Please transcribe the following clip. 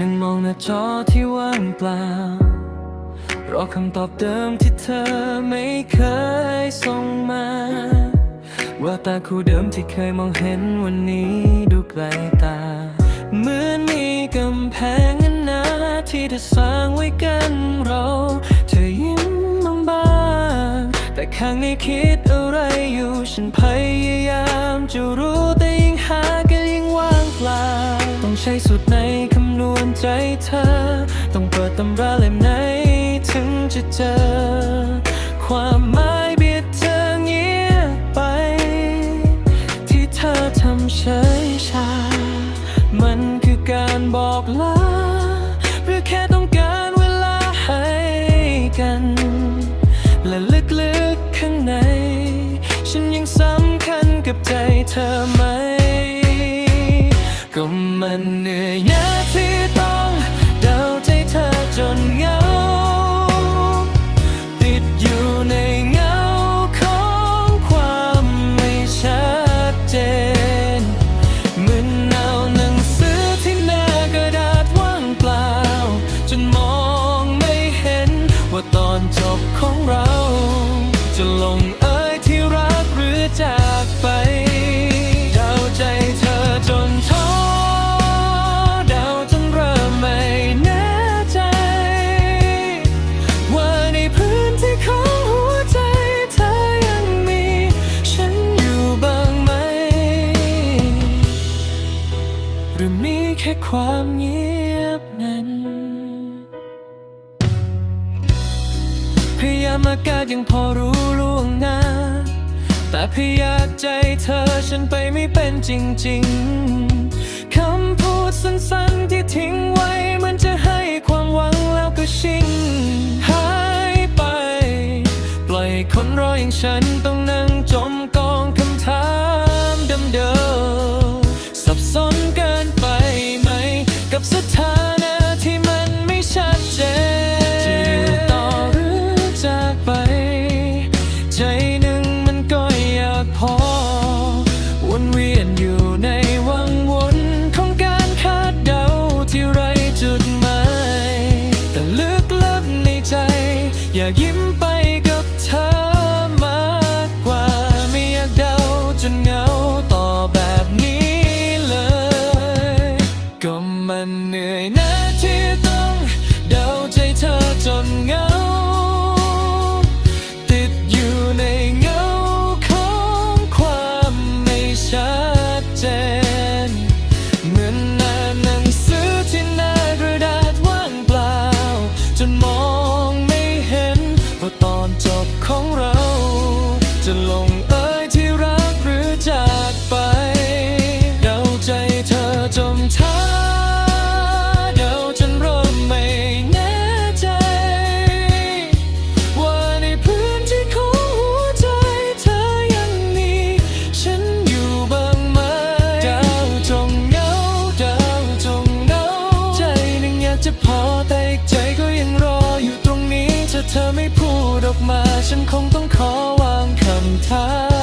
นั่งมองหน้าจอที่ว่างเปล่า รอคำตอบเดิมที่เธอไม่เคยส่งมา ว่าตาคู่เดิมที่เคยมองเห็นวันนี้ดูไกลตา เหมือนมีกำแพงอันหนาที่เธอสร้างไว้กันเรา เธอยิ้มบางๆแต่ข้างในคิดอะไรอยู่ฉันพยายามจะรู้แต่ยิ่งหาก็ยิ่งว่างเปล่าต้องใช้สุดในค ใจเธอ ต้องเปิดตำราเล่มไหนถึงจะเจอ ความหมายเบียดเธอเงียบไป ที่เธอทำเฉยชา มันคือการบอกลาหรือแค่ต้องการเวลาให้กัน และลึกๆข้างใน ฉันยังสำคัญกับใจเธอไหม ก็มันเหนื่อยนะที่ ความเงียบนั้น พยายามอากาศยังพอรู้ล่วงหน้า แต่พยากใจเธอฉันไปไม่เป็นจริง ๆ คำพูดสั้นๆที่ทิ้งไว้ มันจะให้ความหวังแล้วก็ชิง หายไป ปล่อยคนรออย่างฉันต้องนั่งจม อย่ายิ้มไป ฉันคงต้องขอวางคำถาม